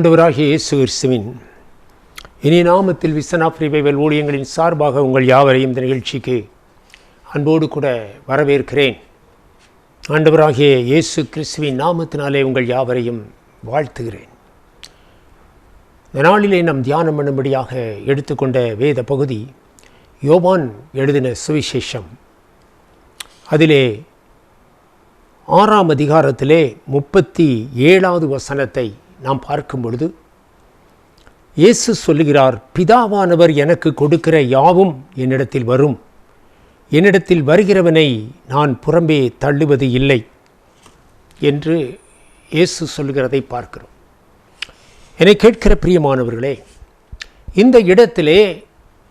ஆண்டவராகிய இயேசு கிறிஸ்துவின் இனி நாமத்தில் விசனாப் ரிவைவல் ஊழியங்களின் சார்பாக உங்கள் யாவரையும் இந்த நிகழ்ச்சிக்கு அன்போடு கூட வரவேற்கிறேன். ஆண்டவராகிய இயேசு கிறிஸ்துவின் நாமத்தினாலே உங்கள் யாவரையும் வாழ்த்துகிறேன். இந்த நாளிலே நாம் தியானம் பண்ணும்படியாக எடுத்துக்கொண்ட வேத பகுதி யோவான் எழுதின சுவிசேஷம். அதிலே ஆறாம் அதிகாரத்திலே முப்பத்தி ஏழாவது வசனத்தை நாம் பார்க்கும் பொழுது இயேசு சொல்லுகிறார் பிதாவானவர் எனக்கு கொடுக்கிற யாவும் என்னிடத்தில் வரும். என்னிடத்தில் வருகிறவனை நான் புறம்பே தள்ளுவது இல்லை என்று இயேசு சொல்கிறதை பார்க்கிறோம். என்னை கேட்கிற பிரியமானவர்களே இந்த இடத்திலே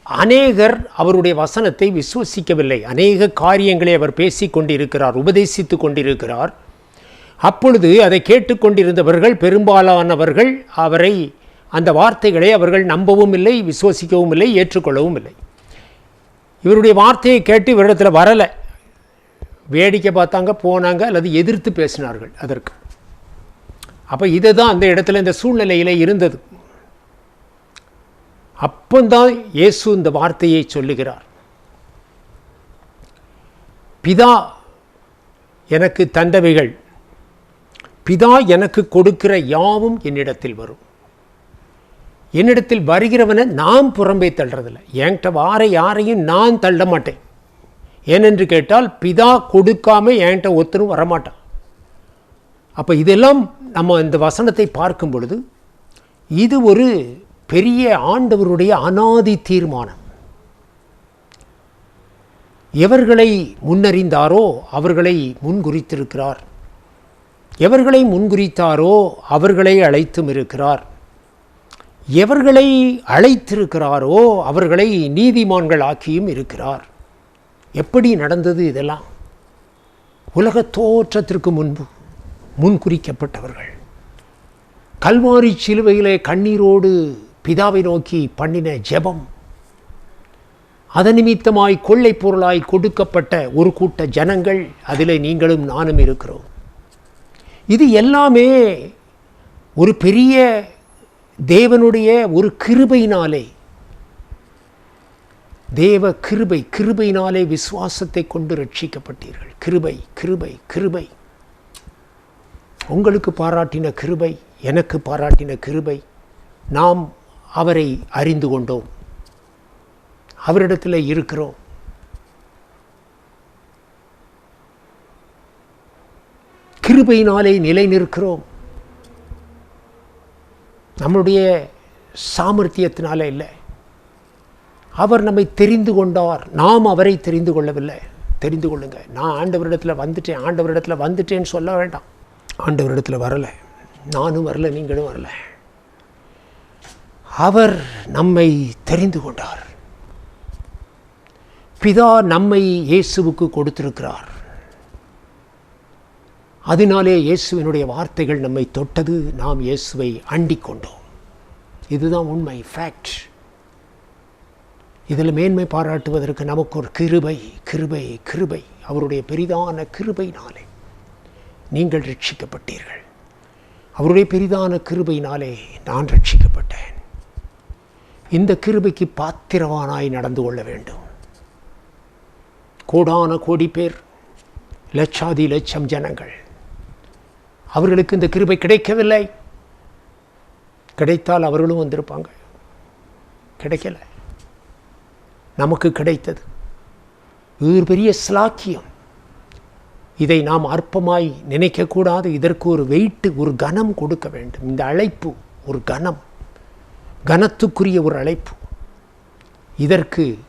அநேகர் அவருடைய வசனத்தை விசுவசிக்கவில்லை. அநேக காரியங்களை அவர் பேசி கொண்டிருக்கிறார் உபதேசித்து கொண்டிருக்கிறார் அப்பொழுது அதை கேட்டுக்கொண்டிருந்தவர்கள் பெரும்பாலானவர்கள் அவரை அந்த வார்த்தைகளை அவர்கள் நம்பவும் இல்லை விசுவசிக்கவும் இல்லை ஏற்றுக்கொள்ளவும் இல்லை. இவருடைய வார்த்தையை கேட்டு இவரிடத்தில் வரலை. வேடிக்கை பார்த்தாங்க போனாங்க அல்லது எதிர்த்து பேசினார்கள் அதற்கு. அப்போ இதுதான் அந்த இடத்துல இந்த சூழ்நிலையில் இருந்தது. அப்பந்தான் இயேசு இந்த வார்த்தையை சொல்லுகிறார். பிதா எனக்கு தந்தவைகள். பிதா எனக்கு கொடுக்கிற யாவும் என்னிடத்தில் வரும். என்னிடத்தில் வருகிறவனை நான் புறம்பே தள்ளுறதில்ல. என்கிட்ட வார யாரையும் நான் தள்ள மாட்டேன். ஏனென்று கேட்டால் பிதா கொடுக்காம என்கிட்ட ஒருத்தரும் வரமாட்டான். அப்போ இதெல்லாம் நம்ம இந்த வசனத்தை பார்க்கும் பொழுது இது ஒரு பெரிய ஆண்டவருடைய அனாதி தீர்மானம். எவர்களை முன்னறிந்தாரோ அவர்களை முன்குறித்திருக்கிறார். எவர்களை முன்குறித்தாரோ அவர்களை அழைத்தும் இருக்கிறார் எவர்களை அழைத்திருக்கிறாரோ அவர்களை நீதிமான்கள் ஆக்கியும் இருக்கிறார். எப்படி நடந்தது இதெல்லாம்? உலக தோற்றத்திற்கு முன்பு முன்குறிக்கப்பட்டவர்கள். கல்வாரி சிலுவையிலே கண்ணீரோடு பிதாவை நோக்கி பண்ணின ஜெபம். அதன் நிமித்தமாய் கொள்ளை பொருளாய் கொடுக்கப்பட்ட ஒரு கூட்ட ஜனங்கள் அதில் நீங்களும் நானும் இருக்கிறோம். இது எல்லாமே ஒரு பெரிய தேவனுடைய ஒரு கிருபையினாலே. தேவ கிருபை கிருபையினாலே விசுவாசத்தை கொண்டு ரட்சிக்கப்பட்டீர்கள். கிருபை கிருபை கிருபை. உங்களுக்கு பாராட்டின கிருபை எனக்கு பாராட்டின கிருபை. நாம் அவரை அறிந்து கொண்டோம். அவரிடத்தில் இருக்கிறோம். கிருபையினாலே நிலை நிற்கிறோம் நம்முடைய சாமர்த்தியத்தினால இல்லை. அவர் நம்மை தெரிந்து கொண்டார். நாம் அவரை தெரிந்து கொள்ளவில்லை. தெரிந்து கொள்ளுங்க நான் ஆண்டவரிடத்தில் வந்துட்டேன். ஆண்டவரிடத்தில் வந்துட்டேன்னு சொல்ல வேண்டாம். ஆண்டவரிடத்தில் வரலை. நானும் வரல நீங்களும் வரல. அவர் நம்மை தெரிந்து கொண்டார். பிதா நம்மை இயேசுவுக்கு கொடுத்திருக்கிறார். அதனாலே இயேசுவினுடைய வார்த்தைகள் நம்மை தொட்டது நாம் இயேசுவை அண்டிக் கொண்டோம். இதுதான் உண்மை ஃபேக்ட் இதில் மேன்மை பாராட்டுவதற்கு நமக்கு ஒரு கிருபை கிருபை கிருபை. அவருடைய பெரிதான கிருபைனாலே நீங்கள் ரட்சிக்கப்பட்டீர்கள். அவருடைய பெரிதான கிருபையினாலே நான் ரட்சிக்கப்பட்டேன். இந்த கிருபைக்கு பாத்திரவானாய் நடந்து கொள்ள வேண்டும். கோடான கோடி பேர் லட்சாதி லட்சம் ஜனங்கள் அவர்களுக்கு இந்த கிருபை கிடைக்கவில்லை. கிடைத்தால் அவர்களும் வந்திருப்பாங்க. கிடைக்கல. நமக்கு கிடைத்தது. இது ஒரு பெரிய ஸ்லாக்கியம் இதை நாம் அற்பமாய் நினைக்கக்கூடாது. இதற்கு ஒரு வெயிட்டு ஒரு கனம் கொடுக்க வேண்டும். இந்த அழைப்பு ஒரு கனம் கனத்துக்குரிய ஒரு அழைப்பு. இதற்கு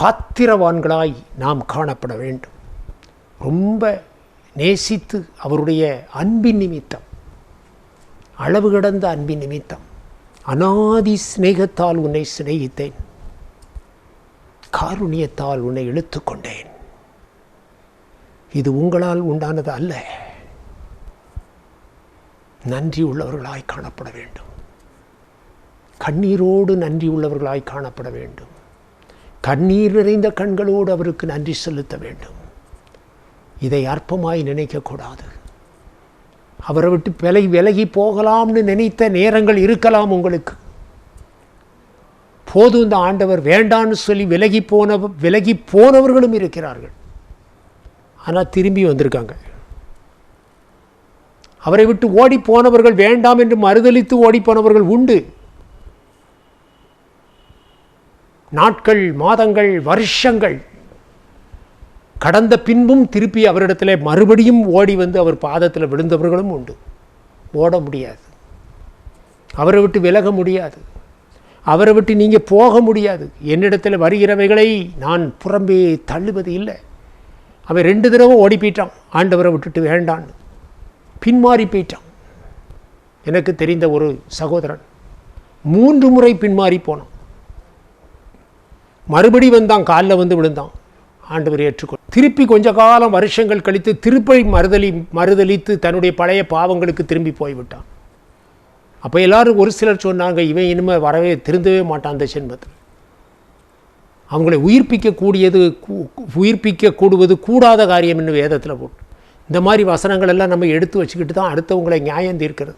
பாத்திரவான்களாய் நாம் காணப்பட வேண்டும். ரொம்ப நேசித்து அவருடைய அன்பின் நிமித்தம் அளவு கடந்த அன்பின் நிமித்தம் அனாதி சிநேகத்தால் உன்னை சிநேகித்தேன் காருணியத்தால் உன்னை இழுத்துக்கொண்டேன் இது உங்களால் உண்டானது அல்ல. நன்றி உள்ளவர்களாய் காணப்பட வேண்டும். கண்ணீரோடு நன்றி உள்ளவர்களாய் காணப்பட வேண்டும். கண்ணீர் நிறைந்த கண்களோடு அவருக்கு நன்றி செலுத்த வேண்டும். இதை அற்பமாய் நினைக்கக்கூடாது. அவரை விட்டு விலகி விலகி போகலாம்னு நினைத்த நேரங்கள் இருக்கலாம் உங்களுக்கு. போதும் இந்த ஆண்டவர் வேண்டான்னு சொல்லி விலகி போன விலகி போனவர்களும் இருக்கிறார்கள். ஆனால் திரும்பி வந்திருக்காங்க. அவரை விட்டு ஓடி போனவர்கள் வேண்டாம் என்று மறுதளித்து ஓடி போனவர்கள் உண்டு. நாட்கள் மாதங்கள் வருஷங்கள் கடந்த பின்பும் திருப்பி அவரிடத்தில் மறுபடியும் ஓடி வந்து அவர் பாதத்தில் விழுந்தவர்களும் உண்டு. ஓட முடியாது. அவரை விட்டு விலக முடியாது. அவரை விட்டு நீங்கள் போக முடியாது. என்னிடத்தில் வருகிறவைகளை நான் புறம்பே தள்ளுவது இல்லை. அவன் ரெண்டு தடவை ஓடி போயிட்டான். ஆண்டவரை விட்டுட்டு வேண்டான்னு பின்மாறி போயிட்டான். எனக்கு தெரிந்த ஒரு சகோதரன் மூன்று முறை பின்மாறி போனான். மறுபடி வந்தான் காலில் வந்து விழுந்தான். ஆண்டவர் ஏற்றுக்கொள். திருப்பி கொஞ்ச காலம் வருஷங்கள் கழித்து திருப்பி மறுதலி மறுதளித்து தன்னுடைய பழைய பாவங்களுக்கு திரும்பி போய்விட்டான். அப்போ எல்லாரும் ஒரு சிலர் சொன்னாங்க இவன் இனிமேல் வரவே திருந்தவே மாட்டான் அந்த ஜென்மத்தில். அவங்களை உயிர்ப்பிக்கக்கூடியது கூ- உயிர்ப்பிக்க கூடுவது கூடாத காரியம் என்று வேதத்தில் போட்டு. இந்த மாதிரி வசனங்கள் எல்லாம் நம்ம எடுத்து வச்சுக்கிட்டு தான் அடுத்தவங்களை நியாயம் தீர்க்கிறது.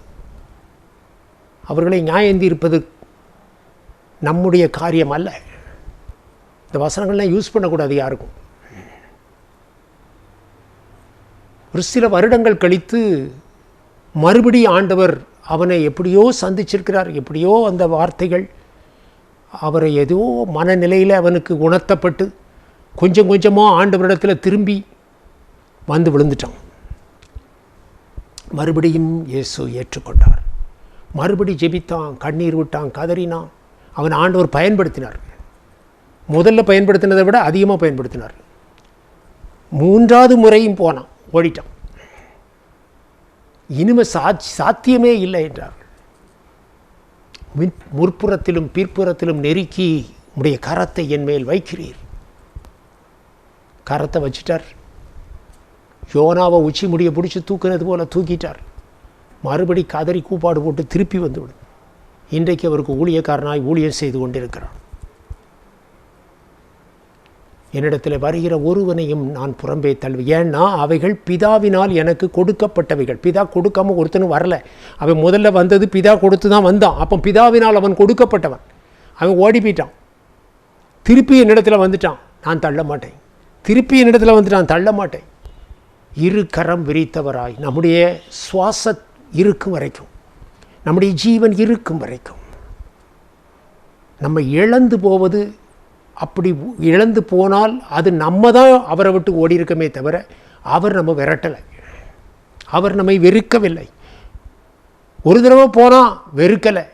அவர்களை நியாயம் தீர்ப்பது நம்முடைய காரியம் அல்ல. இந்த வசனங்கள்லாம் யூஸ் பண்ணக்கூடாது யாருக்கும். ஒரு சில வருடங்கள் கழித்து மறுபடி ஆண்டவர் அவனை எப்படியோ சந்திச்சிருக்கிறார் எப்படியோ அந்த வார்த்தைகள் அவரை ஏதோ மனநிலையில் அவனுக்கு உணர்த்தப்பட்டு கொஞ்சம் கொஞ்சமாக ஆண்டவரிடத்தில் திரும்பி வந்து விழுந்துட்டான். மறுபடியும் இயேசு ஏற்றுக்கொண்டார். மறுபடி ஜெபித்தான் கண்ணீர் விட்டான் கதறினான். அவன் ஆண்டவர் பயன்படுத்தினார். முதல்ல பயன்படுத்தினதை விட அதிகமாக பயன்படுத்தினார். மூன்றாவது முறையும் போனான். ஓடிட்டான் இனிமே சாட்சி சாத்தியமே இல்லை என்றார். மின் முற்புறத்திலும் பிற்புறத்திலும் நெருக்கி உடைய கரத்தை என் மேல் வைக்கிறீர். கரத்தை வச்சிட்டார். யோனாவை உச்சி முடிய பிடிச்சி தூக்குனது போல தூக்கிட்டார். மறுபடி கதறி கூப்பாடு போட்டு திருப்பி வந்துவிடும். இன்றைக்கு அவருக்கு ஊழியக்காரனாய் ஊழியம் செய்து கொண்டிருக்கிறான். என்னிடத்தில் வருகிற ஒருவனையும் நான் புறம்பே தள்ளுவேன். ஏன்னா அவைகள் பிதாவினால் எனக்கு கொடுக்கப்பட்டவைகள். பிதா கொடுக்காம ஒருத்தனும் வரல. அவன் முதல்ல வந்தது பிதா கொடுத்து தான் வந்தான். அப்போ பிதாவினால் அவன் கொடுக்கப்பட்டவன். அவன் ஓடி போயிட்டான் திருப்பி என்னிடத்தில் வந்துட்டான். நான் தள்ள மாட்டேன். திருப்பி என்னிடத்தில் வந்துட்டான் தள்ள மாட்டேன். இரு கரம் விரித்தவராய். நம்முடைய சுவாச இருக்கும் வரைக்கும். நம்முடைய ஜீவன் இருக்கும் வரைக்கும். நம்ம இழந்து போவது அப்படி இழந்து போனால் அது நம்ம தான் அவரை விட்டு ஓடி இருக்கமே தவிர அவர் நம்ம விரட்டலை. அவர் நம்மை வெறுக்கவில்லை. ஒரு தடவை போனால் வெறுக்கலை.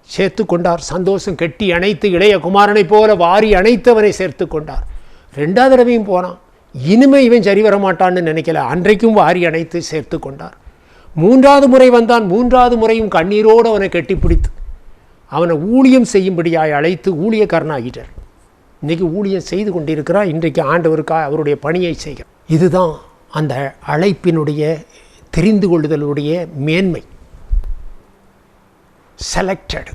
சேர்த்து கொண்டார். சந்தோஷம் கெட்டி அணைத்து இளைய குமாரனைப் போல வாரி அணைத்தவனை சேர்த்து கொண்டார். ரெண்டாவது தடவையும் போனான் இனிமே இவன் சரி வர மாட்டான்னு நினைக்கல. அன்றைக்கும் வாரி அணைத்து சேர்த்து கொண்டார். மூன்றாவது முறை வந்தான். மூன்றாவது முறையும் கண்ணீரோடு அவனை கெட்டிப்பிடித்து அவனை ஊழியம் செய்யும்படியாய் அழைத்து ஊழியக்காரனாகிட்டார் இன்னைக்கு ஊழியம் செய்து கொண்டிருக்கிறார் இன்றைக்கு ஆண்டவருக்காக அவருடைய பணியை செய்கிறார் இதுதான் அந்த அழைப்பினுடைய தெரிந்து கொள்ளுதலுடைய மேன்மை. செலக்டடு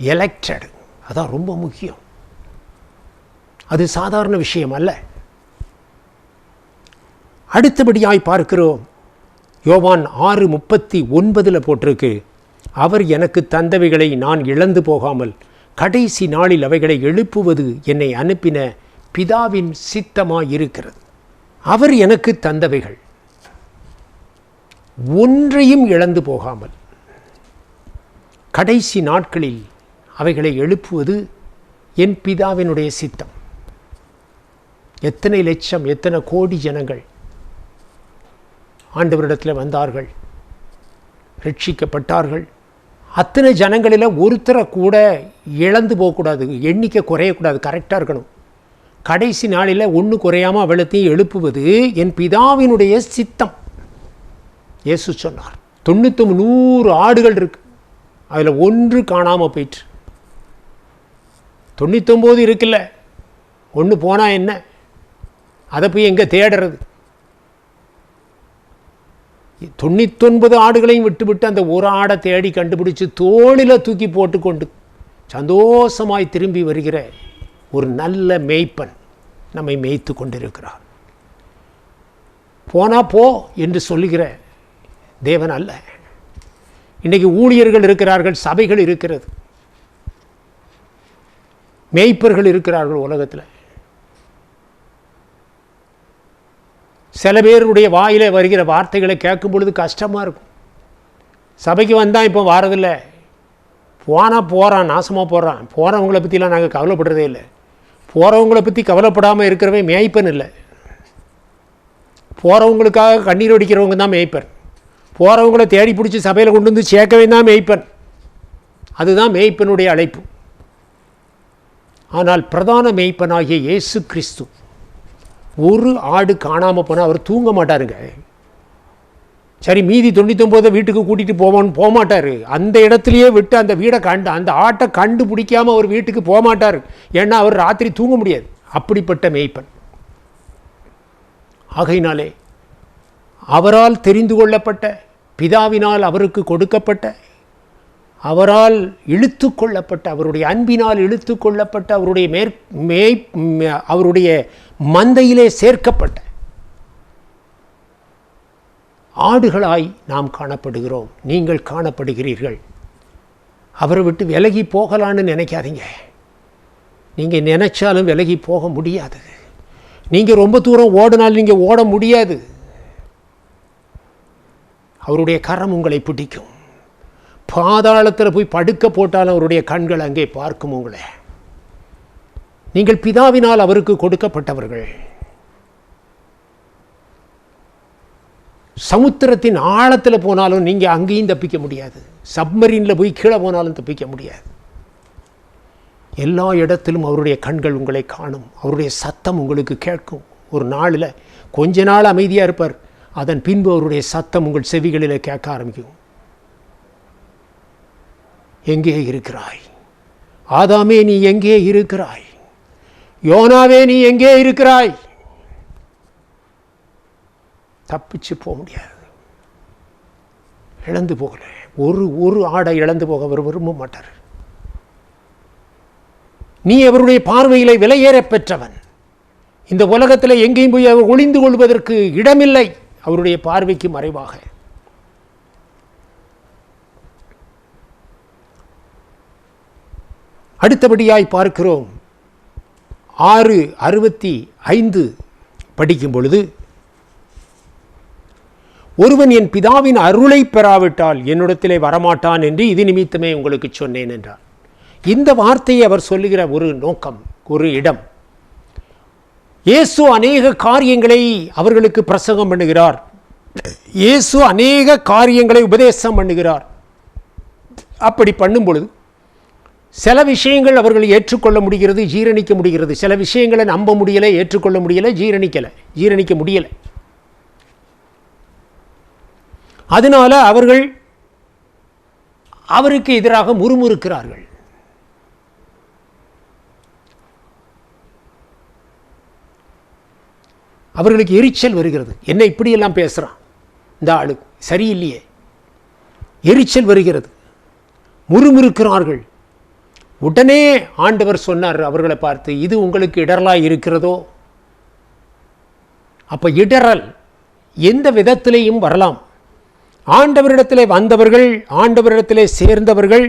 எலெக்டடு அதான் ரொம்ப முக்கியம். அது சாதாரண விஷயம் அல்ல. அடுத்தபடியாய் பார்க்கிறோம். யோவான் ஆறு முப்பத்தி ஒன்பதில் போட்டிருக்கு. அவர் எனக்கு தந்தவைகளை நான் இழந்து போகாமல் கடைசி நாளில் அவைகளை எழுப்புவது என்னை அனுப்பின பிதாவின் சித்தமாயிருக்கிறது. அவர் எனக்கு தந்தவைகள். ஒன்றையும் இழந்து போகாமல் கடைசி நாட்களில் அவைகளை எழுப்புவது என் பிதாவினுடைய சித்தம். எத்தனை லட்சம் எத்தனை கோடி ஜனங்கள் ஆண்டவரிடத்தில் வந்தார்கள் ரட்சிக்கப்பட்டார்கள் அத்தனை ஜனங்களில் ஒருத்தரை கூட இழந்து போகக்கூடாது எண்ணிக்கை குறையக்கூடாது கரெக்டாக இருக்கணும். கடைசி நாளில் ஒன்று குறையாமல் அவளத்தையும் எழுப்புவது என் பிதாவினுடைய சித்தம். இயேசு சொன்னார். தொண்ணூற்றி நூறு ஆடுகள் இருக்கு. அதில் ஒன்று காணாமல் போயிட்டு தொண்ணூத்தொம்போது இருக்குல்ல. ஒன்று போனால் என்ன? அதை போய் எங்கே தேடுறது? தொண்ணூத்தொன்பது ஆடுகளையும் விட்டுவிட்டு அந்த ஒரு ஆடை தேடி கண்டுபிடிச்சு தோளில் தூக்கி போட்டுக்கொண்டு சந்தோஷமாய் திரும்பி வருகிற ஒரு நல்ல மேய்ப்பன் நம்மை மேய்த்து கொண்டிருக்கிறார். போனா போ என்று சொல்லுகிற தேவன் அல்ல. இன்றைக்கு ஊழியர்கள் இருக்கிறார்கள் சபைகள் இருக்கிறது. மேய்ப்பர்கள் இருக்கிறார்கள் உலகத்தில். சில பேருடைய வாயில் வருகிற வார்த்தைகளை கேட்கும் பொழுது கஷ்டமாக இருக்கும். சபைக்கு வந்தால் இப்போ வாரதில்லை. போனால் போகிறான் நாசமாக போகிறான் போகிறவங்கள பற்றிலாம் நாங்கள் கவலைப்படுறதே இல்லை. போகிறவங்கள பற்றி கவலைப்படாமல் இருக்கிறவன் மேய்ப்பன் இல்லை. போகிறவங்களுக்காக கண்ணீர் வடிக்கிறவங்க தான் மேய்ப்பன். போகிறவங்கள தேடி பிடிச்சி சபையில் கொண்டு வந்து சேர்க்கவே தான் மேய்ப்பன். அதுதான் மேய்ப்பனுடைய அழைப்பு. ஆனால் பிரதான மேய்ப்பனாகிய இயேசு கிறிஸ்து. ஒரு ஆடு காணாமல் போனால் அவர் தூங்க மாட்டாருங்க. சரி மீதி தொண்ணூத்தொம்போதை வீட்டுக்கு கூட்டிகிட்டு போவோம்னு போக மாட்டார் அந்த இடத்துலையே விட்டு அந்த வீடை கண்டு அந்த ஆட்டை கண்டுபிடிக்காமல் அவர் வீட்டுக்கு போகமாட்டார் ஏன்னா அவர் ராத்திரி தூங்க முடியாது. அப்படிப்பட்ட மேய்ப்பன். ஆகையினாலே அவரால் தெரிந்து கொள்ளப்பட்ட பிதாவினால் அவருக்கு கொடுக்கப்பட்ட அவரால் இழுத்து கொள்ளப்பட்ட அவருடைய அன்பினால் இழுத்து கொள்ளப்பட்ட அவருடைய மேற் மேய் மே- அவருடைய மந்தையிலே சேர்க்கப்பட்ட ஆடுகளாய் நாம் காணப்படுகிறோம். நீங்கள் காணப்படுகிறீர்கள். அவரை விட்டு விலகி போகலான்னு நினைக்காதீங்க. நீங்கள் நினைச்சாலும் விலகி போக முடியாது. நீங்கள் ரொம்ப தூரம் ஓடினாலும் நீங்கள் ஓட முடியாது. அவருடைய கரம் உங்களை பிடிக்கும். பாதாளத்தில் போய் படுக்க போட்டாலும் அவருடைய கண்கள் அங்கே பார்க்கும் உங்களை. நீங்கள் பிதாவினால் அவருக்கு கொடுக்கப்பட்டவர்கள். சமுத்திரத்தின் ஆழத்தில் போனாலும் நீங்கள் அங்கேயும் தப்பிக்க முடியாது. சப்மரீனில் போய் கீழே போனாலும் தப்பிக்க முடியாது. எல்லா இடத்திலும் அவருடைய கண்கள் உங்களை காணும். அவருடைய சத்தம் உங்களுக்கு கேட்கும். ஒரு நாளில் கொஞ்ச நாள் அமைதியாக இருப்பார். அதன் பின்பு அவருடைய சத்தம் உங்கள் செவிகளில் கேட்க ஆரம்பிக்கும். எங்கே இருக்கிறாய்? ஆதாமே நீ எங்கே இருக்கிறாய்? யோனாவே நீ எங்கே இருக்கிறாய்? தப்பிச்சு போக முடியாது. இழந்து போகல. ஒரு ஒரு ஆடை இழந்து போக அவர் விரும்ப மாட்டார். நீ அவருடைய பார்வையிலே விலையேற பெற்றவன். இந்த உலகத்தில் எங்கேயும் போய் அவர் ஒளிந்து கொள்வதற்கு இடமில்லை. அவருடைய பார்வைக்கு மறைவாக. அடுத்தபடியாய் பார்க்கிறோம். ஆறு அறுபத்தி ஐந்து படிக்கும் பொழுது ஒருவன் என் பிதாவின் அருளை பெறாவிட்டால் என்னிடத்திலே வரமாட்டான் என்று இது நிமித்தமே உங்களுக்கு சொன்னேன் என்றார். இந்த வார்த்தையை அவர் சொல்லுகிற ஒரு நோக்கம் ஒரு இடம். இயேசு அநேக காரியங்களை அவர்களுக்கு பிரசங்கம் பண்ணுகிறார். இயேசு அநேக காரியங்களை உபதேசம் பண்ணுகிறார். அப்படி பண்ணும் பொழுது சில விஷயங்கள் அவர்கள் ஏற்றுக்கொள்ள முடிகிறது ஜீரணிக்க முடிகிறது. சில விஷயங்களை நம்ப முடியலை ஏற்றுக்கொள்ள முடியலை ஜீரணிக்கலை. ஜீரணிக்க முடியலை. அதனால அவர்கள் அவருக்கு எதிராக முறுமுறுக்கிறார்கள். அவர்களுக்கு எரிச்சல் வருகிறது. என்ன இப்படியெல்லாம் பேசுகிறான் இந்த ஆளு. சரியில்லையே. எரிச்சல் வருகிறது. முறுமுறுக்கிறார்கள். உடனே ஆண்டவர் சொன்னார் அவர்களை பார்த்து இது உங்களுக்கு இடரலாக இருக்கிறதோ? அப்போ இடரல் எந்த விதத்திலேயும் வரலாம். ஆண்டவரிடத்திலே வந்தவர்கள் ஆண்டவரிடத்திலே சேர்ந்தவர்கள்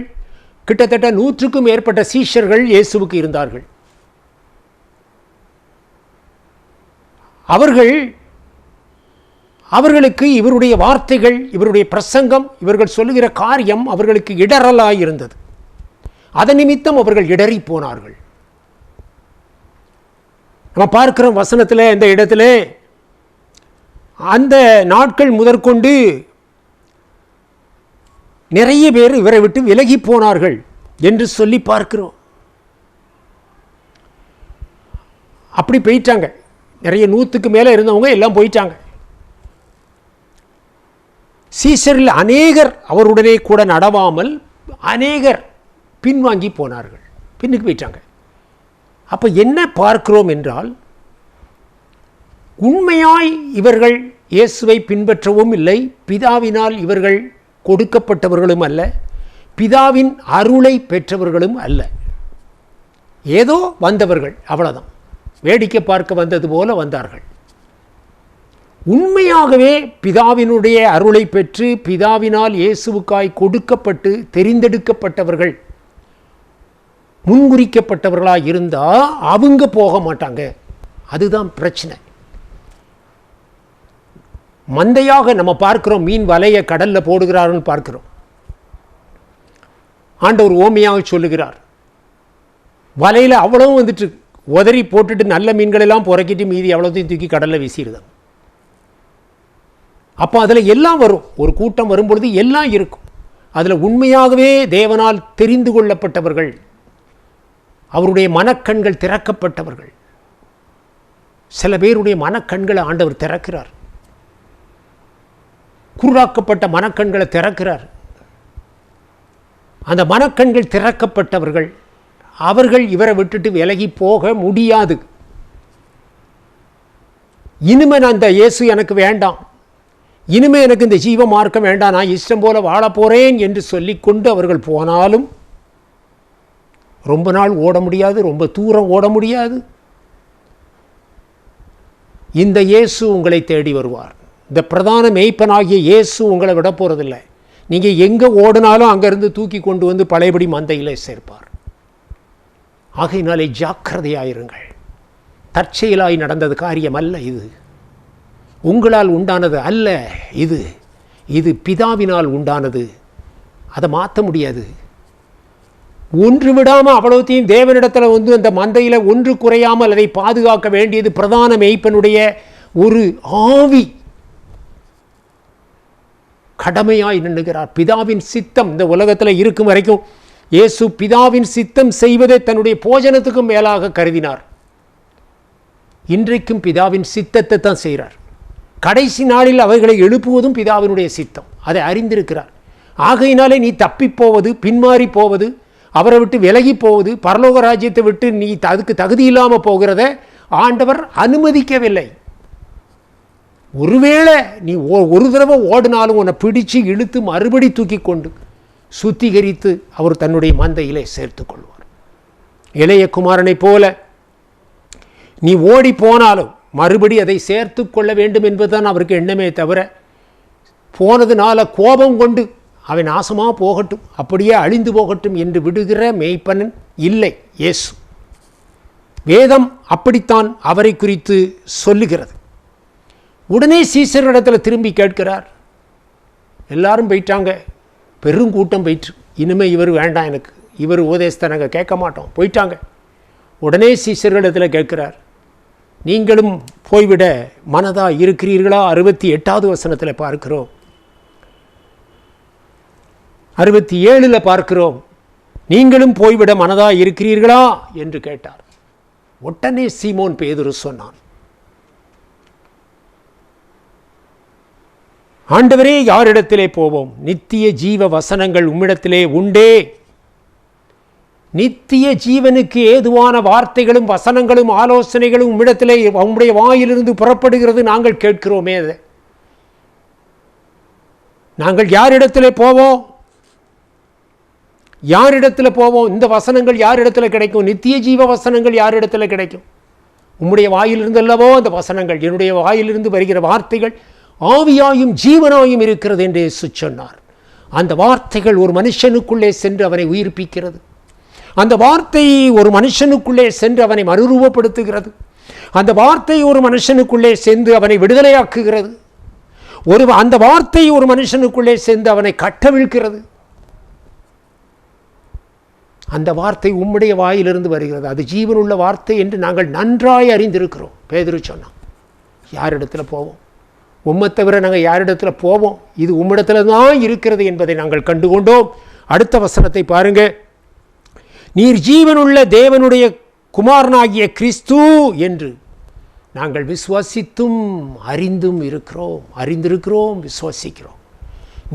கிட்டத்தட்ட நூற்றுக்கும் மேற்பட்ட சீஷர்கள் இயேசுவுக்கு இருந்தார்கள். அவர்கள் அவர்களுக்கு இவருடைய வார்த்தைகள் இவருடைய பிரசங்கம் இவர்கள் சொல்லுகிற காரியம் அவர்களுக்கு இடரலாக இருந்தது. அதன் நிமித்தம் அவர்கள் இடறி போனார்கள். நம்ம பார்க்கிறோம் வசனத்தில் இந்த இடத்துல அந்த நாட்கள் முதற்கொண்டு நிறைய பேர் இவரை விட்டு விலகி போனார்கள் என்று சொல்லி பார்க்கிறோம். அப்படி போயிட்டாங்க. நிறைய நூற்றுக்கு மேலே இருந்தவங்க எல்லாம் போயிட்டாங்க. சீசரில் அநேகர் அவருடனே கூட நடவாமல் அநேகர் பின்வாங்கி போனார்கள். பின்னுக்கு போயிட்டாங்க. அப்போ என்ன பார்க்கிறோம் என்றால் உண்மையாய் இவர்கள் இயேசுவை பின்பற்றவும் இல்லை பிதாவினால் இவர்கள் கொடுக்கப்பட்டவர்களும் அல்ல பிதாவின் அருளை பெற்றவர்களும் அல்ல. ஏதோ வந்தவர்கள் அவ்வளவுதான். வேடிக்கை பார்க்க வந்தது போல வந்தார்கள். உண்மையாகவே பிதாவினுடைய அருளை பெற்று பிதாவினால் இயேசுவுக்காய் கொடுக்கப்பட்டு தெரிந்தெடுக்கப்பட்டவர்கள் முன்குறிக்கப்பட்டவர்களாக இருந்தால் அவங்க போக மாட்டாங்க. அதுதான் பிரச்சனை. மந்தையாக நம்ம பார்க்கிறோம் மீன் வலையை கடலில் போடுகிறாருன்னு பார்க்கிறோம். ஆண்டவர் ஓமையாக சொல்லுகிறார். வலையில் அவ்வளவும் வந்துட்டு உதறி போட்டுட்டு நல்ல மீன்களெல்லாம் புறக்கிட்டு மீதி அவ்வளோத்தையும் தூக்கி கடலில் வீசிடுதாங்க அப்போ அதில் எல்லாம் வரும். ஒரு கூட்டம் வரும்பொழுது எல்லாம் இருக்கும். அதில் உண்மையாகவே தேவனால் தெரிந்து கொள்ளப்பட்டவர்கள் அவருடைய மனக்கண்கள் திறக்கப்பட்டவர்கள். சில பேருடைய மனக்கண்களை ஆண்டவர் திறக்கிறார். குருடாக்கப்பட்ட மனக்கண்களை திறக்கிறார். அந்த மனக்கண்கள் திறக்கப்பட்டவர்கள் அவர்கள் இவரை விட்டுட்டு விலகி போக முடியாது. இனிமே நான் இயேசு எனக்கு வேண்டாம். இனிமே எனக்கு இந்த ஜீவ மார்க்கம் வேண்டாம். நான் இஷ்டம் போல வாழப் போறேன் என்று சொல்லிக்கொண்டு அவர்கள் போனாலும் ரொம்ப நாள் ஓட முடியாது ரொம்ப தூரம் ஓட முடியாது. இந்த இயேசு உங்களை தேடி வருவார். இந்த பிரதான மெய்ப்பனாகிய இயேசு உங்களை விட போகிறதில்லை நீங்கள் எங்கே ஓடினாலும் அங்கேருந்து தூக்கி கொண்டு வந்து பழையபடி மந்தையில் சேர்ப்பார். ஆகையினாலே ஜாக்கிரதையாயிருங்கள். தற்செயலாய் நடந்தது காரியம் அல்ல இது. உங்களால் உண்டானது அல்ல இது. இது பிதாவினால் உண்டானது. அதை மாற்ற முடியாது. ஒன்று விடாமல் அவ்வளோத்தையும் தேவனிடத்தில் வந்து அந்த மந்தையில் ஒன்று குறையாமல் அதை பாதுகாக்க வேண்டியது பிரதான மெய்ப்பனுடைய ஒரு ஆவி. கடமையாய் நின்றுகிறார் பிதாவின் சித்தம் இந்த உலகத்தில் இருக்கும் வரைக்கும் இயேசு பிதாவின் சித்தம் செய்வதை தன்னுடைய போஜனத்துக்கும் மேலாக கருதினார். இன்றைக்கும் பிதாவின் சித்தத்தை தான் செய்கிறார் கடைசி நாளில் அவர்களை எழுப்புவதும் பிதாவினுடைய சித்தம். அதை அறிந்திருக்கிறார். ஆகையினாலே நீ தப்பிப் போவது பின்மாறி போவது அவரை விட்டு விலகி போவது பரலோக ராஜ்யத்தை விட்டு நீ அதுக்கு தகுதி இல்லாமல் போகிறத ஆண்டவர் அனுமதிக்கவில்லை. ஒருவேளை நீ ஒ- ஒரு தடவை ஓடினாலும் உன்னை பிடிச்சு இழுத்து மறுபடி தூக்கி கொண்டு சுத்திகரித்து அவர் தன்னுடைய மந்தையிலே சேர்த்து கொள்வார். இளைய குமாரனைப் போல நீ ஓடி போனாலும் மறுபடி அதை சேர்த்து கொள்ள வேண்டும் என்பதுதான் அவருக்கு எண்ணமே தவிர போனதுனால கோபம் கொண்டு அவன் நாசமாக போகட்டும் அப்படியே அழிந்து போகட்டும் என்று விடுகிற மேய்ப்பனன் இல்லை இயேசு. வேதம் அப்படித்தான் அவரை குறித்து சொல்லுகிறது. உடனே சீசரிடத்தில் திரும்பி கேட்கிறார். எல்லாரும் போயிட்டாங்க. பெருங்கூட்டம் போயிற்று. இனிமே இவர் வேண்டாம் எனக்கு. இவர் உபதேசத்தை நாங்கள் கேட்க மாட்டோம். போயிட்டாங்க. உடனே சீசர்களிடத்தில் கேட்கிறார். நீங்களும் போய்விட மனதாக இருக்கிறீர்களா? அறுபத்தி எட்டாவது வசனத்தில் பார்க்கிறோம். அறுபத்தி ஏழில் பார்க்கிறோம். நீங்களும் போய்விட மனதா இருக்கிறீர்களா? என்று கேட்டார். உடனே சீமோன் பேதுரு சொன்னான் ஆண்டவரே யாரிடத்திலே போவோம்? நித்திய ஜீவ வசனங்கள் உம்மிடத்திலே உண்டே. நித்திய ஜீவனுக்கு ஏதுவான வார்த்தைகளும் வசனங்களும் ஆலோசனைகளும் உம்மிடத்திலே உம்முடைய வாயிலிருந்து புறப்படுகிறது. நாங்கள் கேட்கிறோமே அதை நாங்கள் யாரிடத்திலே போவோம்? யாரிடத்தில் போவோம்? இந்த வசனங்கள் யாரிடத்தில் கிடைக்கும்? நித்திய ஜீவ வசனங்கள் யாரிடத்தில் கிடைக்கும்? உம்முடைய வாயிலிருந்து அல்லவோ அந்த வசனங்கள் என்னுடைய வாயிலிருந்து வருகிற வார்த்தைகள் ஆவியாயும் ஜீவனாயும் இருக்கிறது என்று இயேசு சொன்னார். அந்த வார்த்தைகள் ஒரு மனுஷனுக்குள்ளே சென்று அவனை உயிர்ப்பிக்கிறது. அந்த வார்த்தை ஒரு மனுஷனுக்குள்ளே சென்று அவனை மறுரூபப்படுத்துகிறது. அந்த வார்த்தை ஒரு மனுஷனுக்குள்ளே சென்று அவனை விடுதலையாக்குகிறது. ஒரு அந்த வார்த்தை ஒரு மனுஷனுக்குள்ளே சென்று அவனை கட்டவிழ்க்கிறது. அந்த வார்த்தை உம்முடைய வாயிலிருந்து வருகிறது. அது ஜீவனுள்ள வார்த்தை என்று நாங்கள் நன்றாய் அறிந்திருக்கிறோம். பேதுரு சொன்னோம் யாரிடத்தில் போவோம்? உம்மை தவிர நாங்கள் யாரிடத்தில் போவோம்? இது உம்மிடத்துல தான் இருக்கிறது என்பதை நாங்கள் கண்டுகொண்டோம். அடுத்த வசனத்தை பாருங்க. நீர் ஜீவனுள்ள தேவனுடைய குமாரனாகிய கிறிஸ்து என்று நாங்கள் விசுவாசித்தும் அறிந்தும் இருக்கிறோம். அறிந்திருக்கிறோம் விசுவாசிக்கிறோம்.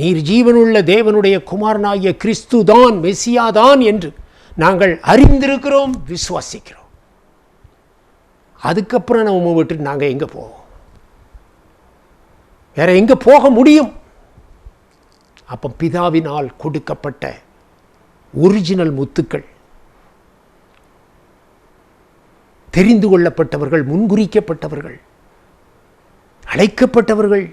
நீர் ஜீவனுள்ள தேவனுடைய குமாரனாகிய கிறிஸ்து தான் மெசியா தான் என்று நாங்கள் அறிந்திருக்கிறோம் விசுவாசிக்கிறோம். அதுக்கப்புறம் நம்ம விட்டு நாங்கள் எங்கே போவோம்? வேற எங்கே போக முடியும்? அப்போ பிதாவினால் கொடுக்கப்பட்ட ஒரிஜினல் முத்துக்கள் தெரிந்து கொள்ளப்பட்டவர்கள் முன்குறிக்கப்பட்டவர்கள் அழைக்கப்பட்டவர்கள்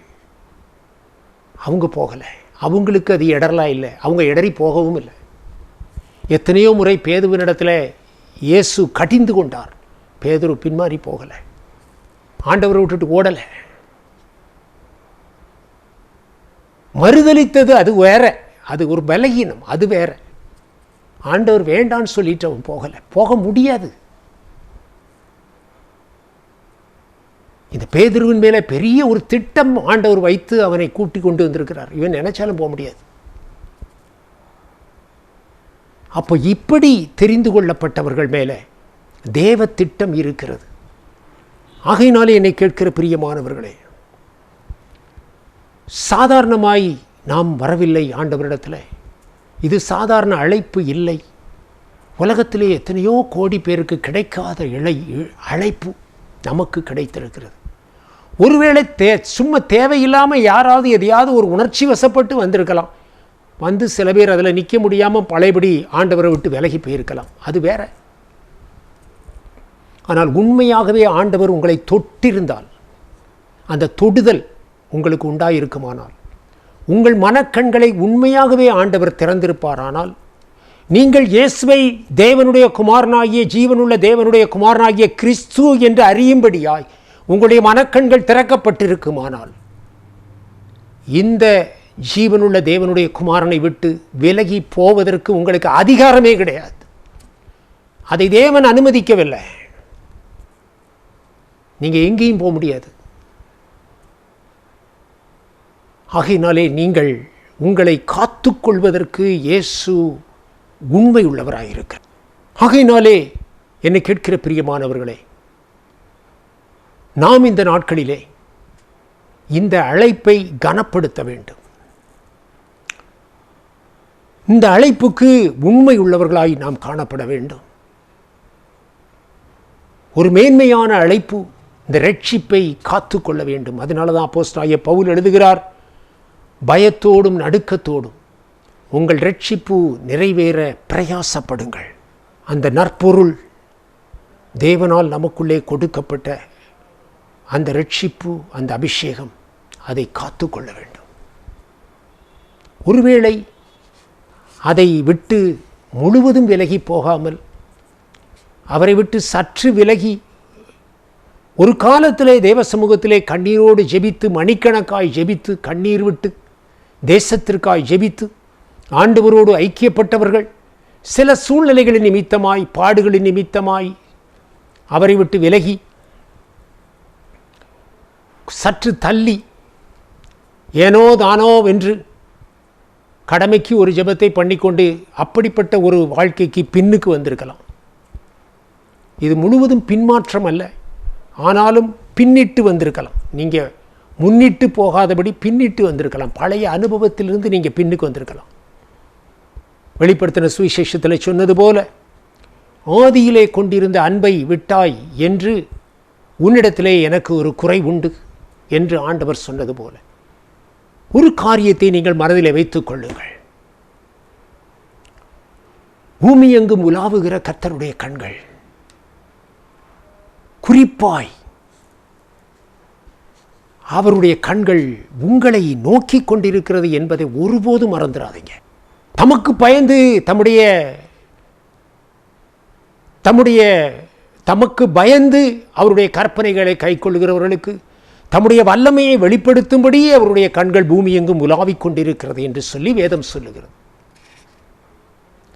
அவங்க போகலை. அவங்களுக்கு அது இடரலாம் இல்லை. அவங்க இடறி போகவும் இல்லை. எத்தனையோ முறை பேதுவினிடத்தில் இயேசு கடிந்து கொண்டார். பேதுரு பின்மாறி போகலை. ஆண்டவரை விட்டுட்டு ஓடலை. மறுதலித்தது அது வேற. அது ஒரு பலகீனம் அது வேற. ஆண்டவர் வேண்டான்னு சொல்லிட்டு அவன் போகலை. போக முடியாது. இந்த பேதுருவின் மேலே பெரிய ஒரு திட்டம் ஆண்டவர் வைத்து அவனை கூட்டி கொண்டு வந்திருக்கிறார். இவன் நினைச்சாலும் போக முடியாது. அப்போ இப்படி தெரிந்து கொள்ளப்பட்டவர்கள் மேலே தேவ திட்டம் இருக்கிறது. ஆகையினாலே என்னை கேட்கிற பிரியமானவர்களே சாதாரணமாய் நாம் வரவில்லை ஆண்டவரிடத்தில். இது சாதாரண அழைப்பு இல்லை. உலகத்திலே எத்தனையோ கோடி பேருக்கு கிடைக்காத இழை அழைப்பு நமக்கு கிடைத்திருக்கிறது. ஒருவேளை தே சும்மா தேவையில்லாமல் யாராவது எதையாவது ஒரு உணர்ச்சி வசப்பட்டு வந்திருக்கலாம். வந்து சில பேர் அதில் நிற்க முடியாமல் பழையபடி ஆண்டவரை விட்டு விலகி போயிருக்கலாம். அது வேற. ஆனால் உண்மையாகவே ஆண்டவர் உங்களை தொட்டிருந்தால் அந்த தொடுதல் உங்களுக்கு உண்டாயிருக்குமானால் உங்கள் மனக்கண்களை உண்மையாகவே ஆண்டவர் திறந்திருப்பாரானால் நீங்கள் இயேசுவை தேவனுடைய குமாரனாகிய ஜீவனுள்ள தேவனுடைய குமாரனாகிய கிறிஸ்து என்று அறியும்படியாய் உங்களுடைய மனக்கண்கள் திறக்கப்பட்டிருக்குமானால் இந்த ஜீவனுள்ள தேவனுடைய குமாரனை விட்டு விலகி போவதற்கு உங்களுக்கு அதிகாரமே கிடையாது. அதை தேவன் அனுமதிக்கவில்லை. நீங்கள் எங்கேயும் போக முடியாது. ஆகையினாலே நீங்கள் உங்களை காத்துக்கொள்வதற்கு இயேசு உண்மை உள்ளவராக இருக்கிறார். ஆகையினாலே என்னை கேட்கிற பிரியமானவர்களே நாம் இந்த நாட்களிலே இந்த அழைப்பை கனப்படுத்த வேண்டும். இந்த அழைப்புக்கு உண்மை உள்ளவர்களாய் நாம் காணப்பட வேண்டும். ஒரு மேன்மையான அழைப்பு இந்த ரட்சிப்பை காத்து கொள்ள வேண்டும். அதனால தான் போஸ்டாய பவுல் எழுதுகிறார் பயத்தோடும் நடுக்கத்தோடும் உங்கள் ரட்சிப்பு நிறைவேற பிரயாசப்படுங்கள். அந்த நற்பொருள் தேவனால் நமக்குள்ளே கொடுக்கப்பட்ட அந்த ரட்சிப்பு அந்த அபிஷேகம் அதை காத்து கொள்ள வேண்டும். ஒருவேளை அதை விட்டு முழுவதும் விலகி போகாமல் அவரை விட்டு சற்று விலகி ஒரு காலத்திலே தேவ சமூகத்திலே கண்ணீரோடு ஜெபித்து மணிக்கணக்காய் ஜெபித்து கண்ணீர் விட்டு தேசத்திற்காய் ஜெபித்து ஆண்டவரோடு ஐக்கியப்பட்டவர்கள் சில சூழ்நிலைகளின் நிமித்தமாய் பாடுகளின் நிமித்தமாய் அவரை விட்டு விலகி சற்று தள்ளி ஏனோ தானோ என்று கடமைக்கு ஒரு ஜெபத்தை பண்ணிக்கொண்டு அப்படிப்பட்ட ஒரு வாழ்க்கைக்கு பின்னுக்கு வந்திருக்கலாம். இது முழுவதும் பின்மாற்றம் அல்ல. ஆனாலும் பின்னிட்டு வந்திருக்கலாம். நீங்கள் முன்னிட்டு போகாதபடி பின்னிட்டு வந்திருக்கலாம். பழைய அனுபவத்திலிருந்து நீங்கள் பின்னுக்கு வந்திருக்கலாம். வெளிப்படுத்தின சுவிசேஷத்தில் சொன்னது போல ஆதியிலே கொண்டிருந்த அன்பை விட்டாய் என்று உன்னிடத்திலே எனக்கு ஒரு குறை உண்டு என்று ஆண்டவர் சொன்னது போல. ஒரு காரியத்தை நீங்கள் மனதில் வைத்துக் கொள்ளுங்கள். பூமி எங்கும் உலாவுகிற கர்த்தருடைய கண்கள். குறிப்பாய் அவருடைய கண்கள் உங்களை நோக்கி கொண்டிருக்கிறது என்பதை ஒருபோதும் மறந்துடாதீங்க. தமக்கு பயந்து தம்முடைய தம்முடைய தமக்கு பயந்து அவருடைய கற்பனைகளை கைக்கொள்கிறவர்களுக்கு தம்முடைய வல்லமையை வெளிப்படுத்தும்படி அவருடைய கண்கள் பூமி எங்கும் உலாவிக் கொண்டிருக்கிறது என்று சொல்லி வேதம் சொல்லுகிறது.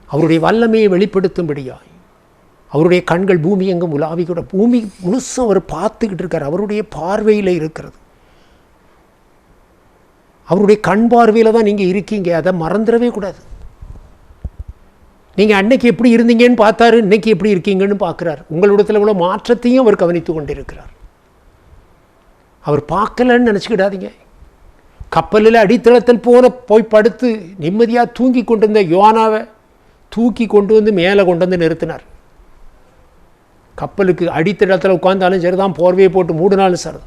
அவருடைய வல்லமையை வெளிப்படுத்தும்படியாய் அவருடைய கண்கள் பூமி எங்கும் உலாவி கூட பூமி முழுசும் அவர் பார்த்துக்கிட்டு இருக்கார். அவருடைய பார்வையில் இருக்கிறது. அவருடைய கண் பார்வையில் தான் நீங்கள் இருக்கீங்க. அதை மறந்துடவே கூடாது. நீங்கள் அன்னைக்கு எப்படி இருந்தீங்கன்னு பார்த்தாரு இன்னைக்கு எப்படி இருக்கீங்கன்னு பார்க்குறாரு. உங்களிடத்தில் உள்ள மாற்றத்தையும் அவர் கவனித்து கொண்டிருக்கிறார். அவர் பார்க்கலன்னு நினச்சிக்கிடாதீங்க. கப்பலில் அடித்தளத்தில் போன போய் படுத்து நிம்மதியாக தூங்கி வந்த யோனாவை தூக்கி கொண்டு வந்து மேலே கொண்டு வந்து நிறுத்தினார். கப்பலுக்கு அடித்தளத்தில் உட்கார்ந்தாலும் சரி தான் போர்வையை போட்டு மூடினாலும் சரி.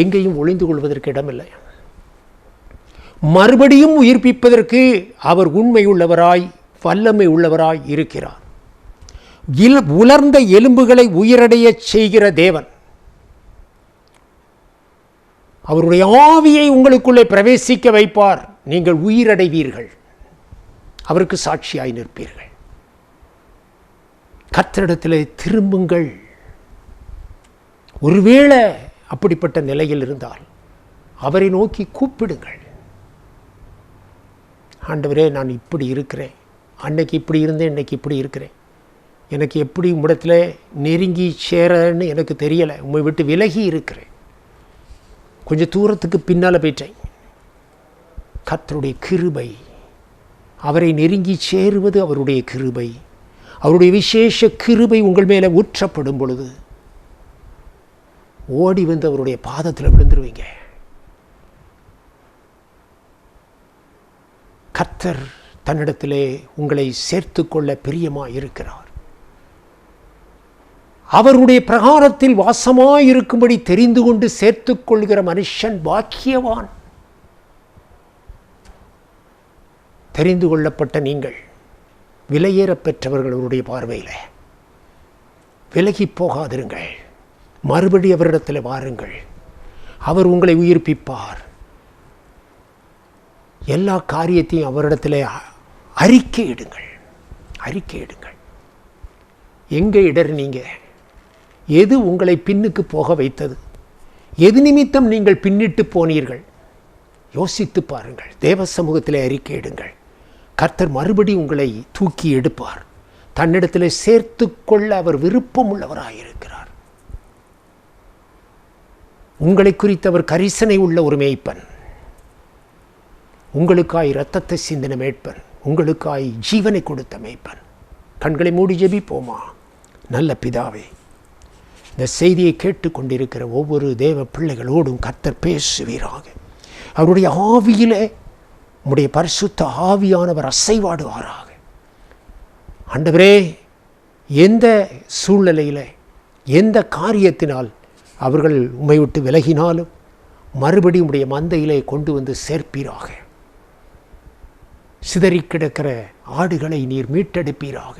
எங்கேயும் ஒளிந்து கொள்வதற்கு இடமில்லை. மறுபடியும் உயிர்ப்பிப்பதற்கு அவர் உண்மை உள்ளவராய் வல்லமை உள்ளவராய் இருக்கிறார். இல் உலர்ந்த எலும்புகளை உயிரடைய செய்கிற தேவன். அவருடைய ஆவியை உங்களுக்குள்ளே பிரவேசிக்க வைப்பார். நீங்கள் உயிரடைவீர்கள். அவருக்கு சாட்சியாய் நிற்பீர்கள். கர்த்தரிடத்திலே திரும்புங்கள். ஒருவேளை அப்படிப்பட்ட நிலையில் இருந்தால் அவரை நோக்கி கூப்பிடுங்கள். ஆண்டவரே நான் இப்படி இருக்கிறேன். அன்னைக்கு இப்படி இருந்தேன் இன்னைக்கு இப்படி இருக்கிறேன். எனக்கு எப்படி உம்மிடத்தில் நெருங்கி சேரன்னு எனக்கு தெரியலை. உண்மை விட்டு விலகி இருக்கிறேன். கொஞ்சம் தூரத்துக்கு பின்னால் போயிட்டேன். கத்தருடைய கிருபை. அவரை நெருங்கி சேருவது அவருடைய கிருபை. அவருடைய விசேஷ கிருபை உங்கள் மேலே ஊற்றப்படும் பொழுது ஓடி வந்து அவருடைய பாதத்தில் விழுந்துருவீங்க. கர்த்தர் தன்னிடத்திலே உங்களை சேர்த்து கொள்ள பிரியமாக இருக்கிறார் அவருடைய பிரகாரத்தில் வாசமாயிருக்கும்படி தெரிந்து கொண்டு சேர்த்துக் கொள்கிற மனுஷன் பாக்கியவான். தெரிந்து கொள்ளப்பட்ட நீங்கள் விலையேற பெற்றவர்கள் அவருடைய பார்வையில். விலகி போகாதிருங்கள். மறுபடி அவரிடத்தில் வாருங்கள். அவர் உங்களை உயிர்ப்பிப்பார். எல்லா காரியத்தையும் அவரிடத்தில் அறிக்கையிடுங்கள். அறிக்கையிடுங்கள். எங்கே இடர் நீங்கள் எது உங்களை பின்னுக்கு போக வைத்தது? எது நிமித்தம் நீங்கள் பின்னிட்டு போனீர்கள்? யோசித்து பாருங்கள். தேவ சமூகத்திலே அறிக்கையிடுங்கள் கர்த்தர் மறுபடி உங்களை தூக்கி எடுப்பார். தன்னிடத்தில் சேர்த்து கொள்ள அவர் விருப்பம் உள்ளவராயிருக்கிறார் உங்களை குறித்து அவர் கரிசனை உள்ள ஒரு மேய்ப்பன். உங்களுக்காய் இரத்தத்தை சிந்தின மேய்ப்பன். உங்களுக்காய் ஜீவனை கொடுத்த மேய்ப்பன். கண்களை மூடி ஜெபிப்போமா? நல்ல பிதாவே இந்த செய்தியை கேட்டுக்கொண்டிருக்கிற ஒவ்வொரு தேவ பிள்ளைகளோடும் கர்த்தர் பேசுவீராக. அவருடைய ஆவியிலே உம்முடைய பரிசுத்த ஆவியானவர் அசைவாடுவாராக. ஆண்டவரே எந்த சூழ்நிலையில் எந்த காரியத்தினால் அவர்கள் உம்மை விட்டு விலகினாலும் மறுபடி உடைய மந்தையிலே கொண்டு வந்து சேர்ப்பீராக. சிதறி கிடக்கிற ஆடுகளை நீர் மீட்டெடுப்பீராக.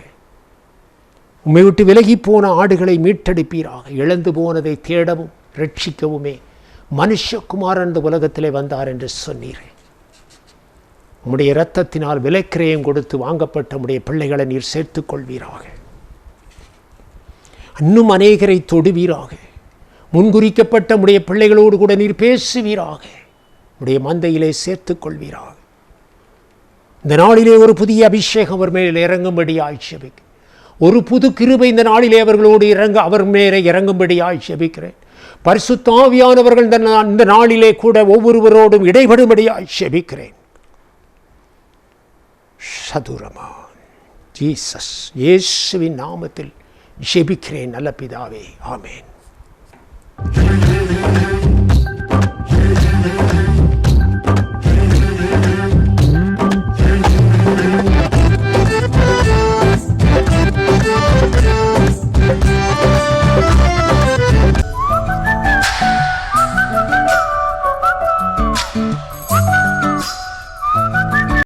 உம்மை விட்டு விலகி போன ஆடுகளை மீட்டெடுப்பீராக. இழந்து போனதை தேடவும் ரட்சிக்கவுமே. மனுஷகுமாரன் இந்த உலகத்திலே வந்தார் என்று சொன்னீரே. உம்முடைய இரத்தத்தினால் விலைக்கிரயம் கொடுத்து வாங்கப்பட்ட உம்முடைய பிள்ளைகளை நீர் சேர்த்துக் கொள்வீராக. இன்னும் அநேகரை தொடுவீராக. முன்குறிக்கப்பட்ட உடைய பிள்ளைகளோடு கூட நீர் பேசுவீராக. உடைய மந்தையிலே சேர்த்துக் கொள்வீராக. இந்த நாளிலே ஒரு புதிய அபிஷேகம் அவர் மேல் இறங்கும்படி ஆட்சேபிக்கும் ஒரு புது கிருபை இந்த நாளிலே அவர்களோடு இறங்க அவர் மேலே இறங்கும்படியாய் செபிக்கிறேன். பரிசுத்தாவியானவர்கள் இந்த நா- இந்த நாளிலே கூட ஒவ்வொருவரோடும் இடைபடும்படியாய் செபிக்கிறேன். சதுரமா ஜீசஸ் இயேசுவின் நாமத்தில் ஜெபிக்கிறேன் நல்ல பிதாவே. ஆமேன்.